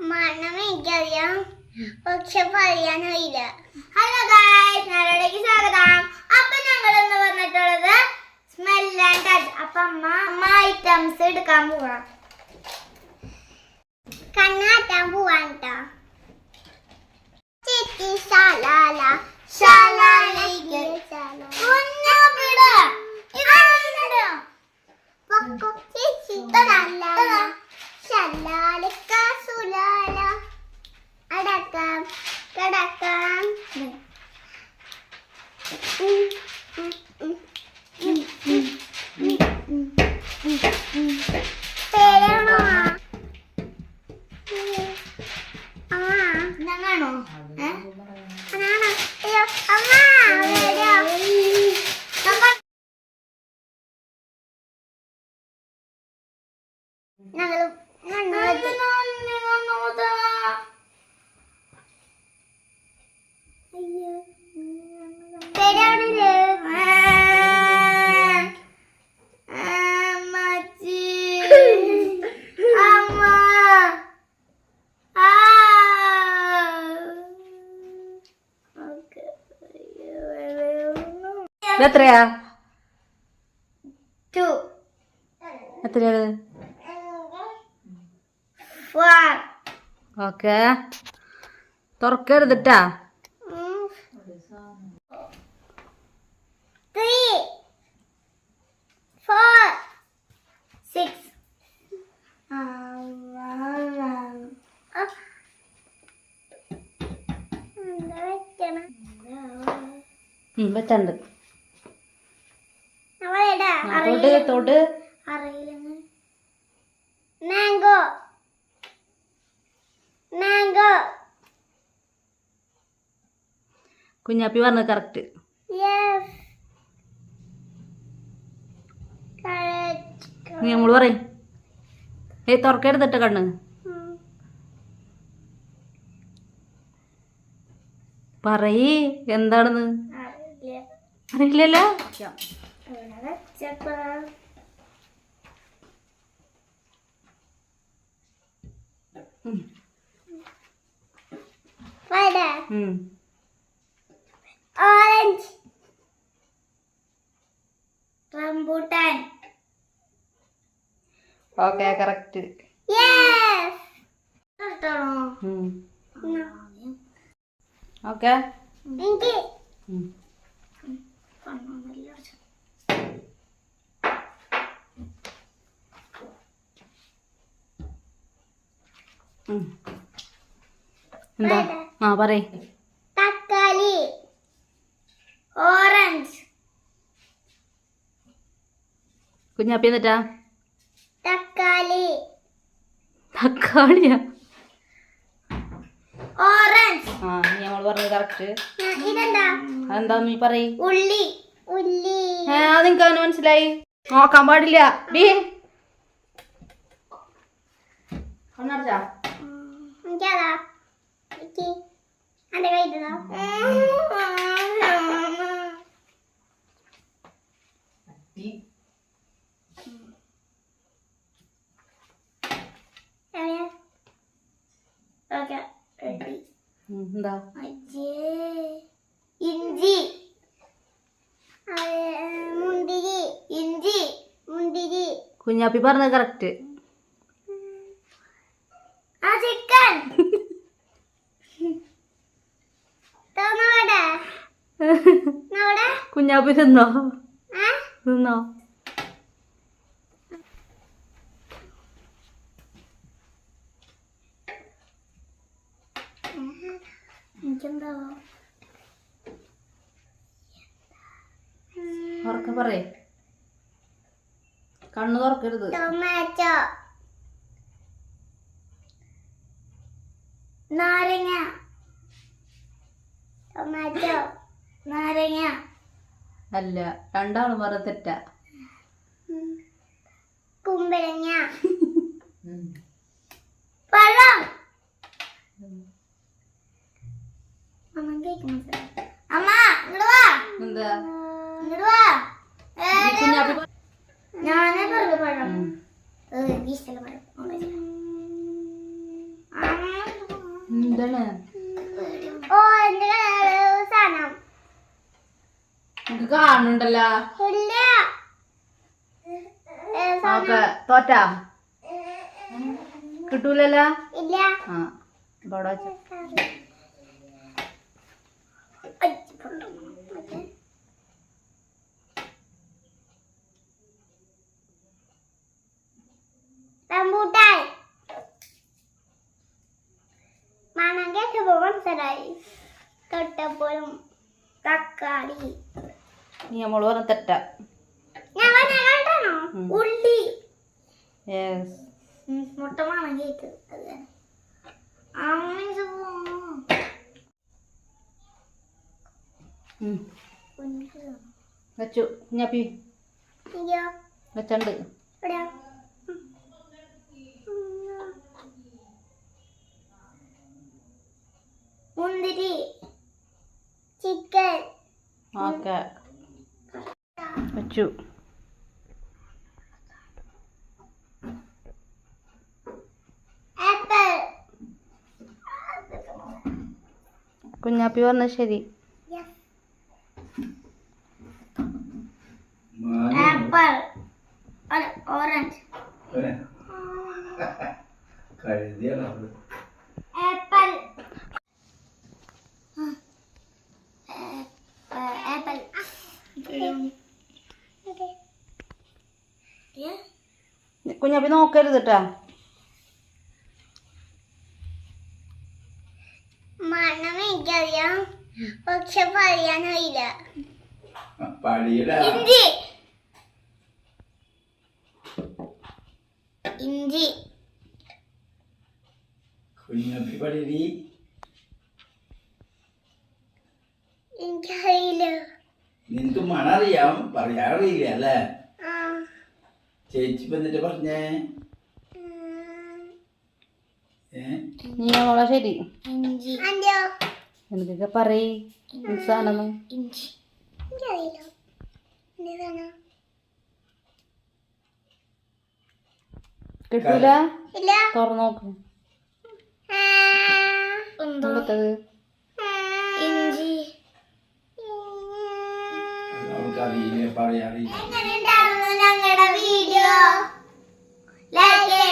മണം എനിക്കറിയാം പക്ഷെ പറയാനറിയില്ല ഹലോ ഗായ്സ് ഞാനിടയ്ക്ക് സ്വാഗതം. അപ്പൊ ഞങ്ങൾ എന്ന് പറഞ്ഞിട്ടുള്ളത് സ്മെൽ ആൻഡ് ടച്ച് അപ്പൊ അമ്മ അമ്മ ഐറ്റംസ് എടുക്കാൻ പോവാം. കണ്ണാട്ടാൻ പോവാൻ കേട്ടോ ചിറ്റി ശാലാല ശാലാലേക്ക് കുഞ്ഞാപ്പിട കടക്കാം എത്രയാ? Two, എത്രയാണ് ഓക്കെ. തുറക്കരുതിട്ടാ. വെച്ചുണ്ട്. തൊട്ട് മാംഗോ. മാംഗോ. കുഞ്ഞാപ്പി പറഞ്ഞത് കറക്റ്റ് നീ നമ്മൾ പറയും. ഏ തുറക്കെടുത്തിട്ട് കണ്ണ്. പറയേ എന്താണെന്ന്? അറിയില്ല. അറിയില്ലല്ലോ? Orange rambutan okay correct. Okay എനിക്ക് എന്താ? ആ പറയേ. തക്കാളി. ഓറഞ്ച്. കുഞ്ഞാപ്പി എന്നിട്ടാ? തക്കാളി. തക്കാളിയാ? ഓറഞ്ച്. ആ നീ നമ്മൾ പറഞ്ഞത് കറക്റ്റ് ഇതെന്താ? അതെന്താ നീ പറയ്. ഉള്ളി. ഉള്ളി. ഏ അത് നിനക്ക് അവന് മനസ്സിലായി. നോക്കാൻ പാടില്ല. ഡീ. കണ്ണടച്ചാ. എനിക്കതാ. എനിക്ക് ഓക്കെ റെഡി. ഉം, എന്താ. ഇഞ്ചി. മുന്തിരി. ഇഞ്ചി. മുന്തിരി. കുഞ്ഞാപ്പി പറഞ്ഞത് കറക്റ്റ് ആ ചിക്കൻ തോന്നോടെ നോടെ കുഞ്ഞാപ്പി നിന്നോ ഉറക്കെ പറയേ. കണ്ണ് തുറക്കരുത്. ടൊമാറ്റോ. നാരങ്ങ. ടൊമാറ്റോ. നാരങ്ങ. അല്ല രണ്ടാളും തെറ്റാ. കുമ്പളങ്ങ. പഴം. ഞാനേ പറഞ്ഞു പഴം. ഇഷ്ടമല്ല വെച്ചില്ല. എന്താണ്? സാധനം. നിനക്ക് കാണുന്നുണ്ടല്ലോ. ഓക്കെ തോറ്റാ? കിട്ടൂലല്ലോ? ആ. റംബൂട്ടാൻ. മണം കേട്ടപ്പോ തൊട്ടപ്പോഴും തക്കാളി. നീ നമ്മൾ പറഞ്ഞ തെറ്റാ വെച്ചു. ഞാപ്പി വെച്ചണ്ട്. മുന്തിരി. ചിക്കൻ. ഓക്കെ. വെച്ചു ആപ്പിൾ കുഞ്ഞാപ്പി പറഞ്ഞ ശരി ആപ്പിൾ അല്ല ഓറഞ്ച് കഴുതിയാണ് ആപ്പിൾ ആപ്പിൾ കുഞ്ഞാപ്പി നോക്കരുത് കേട്ടാ മണം എനിക്കറിയാം. പക്ഷെ പറയാനറിയില്ല പടിയുടെ ഇഞ്ചി. ഇഞ്ചി. കുഞ്ഞപ്പി എനിക്കറിയില്ല. നിനക്ക് മണറിയാം പറയാറിയില്ല അല്ലേ? ചേച്ചി ഇപ്പൊ എന്നിട്ട് പറഞ്ഞേ? നമ്മളെ ശരി. എന്തൊക്കെ പറയ്? സാധനം? കിട്ടൂല? തുറന്നു നോക്ക്. ആ, എന്തോ എന്തൊക്കത് Like it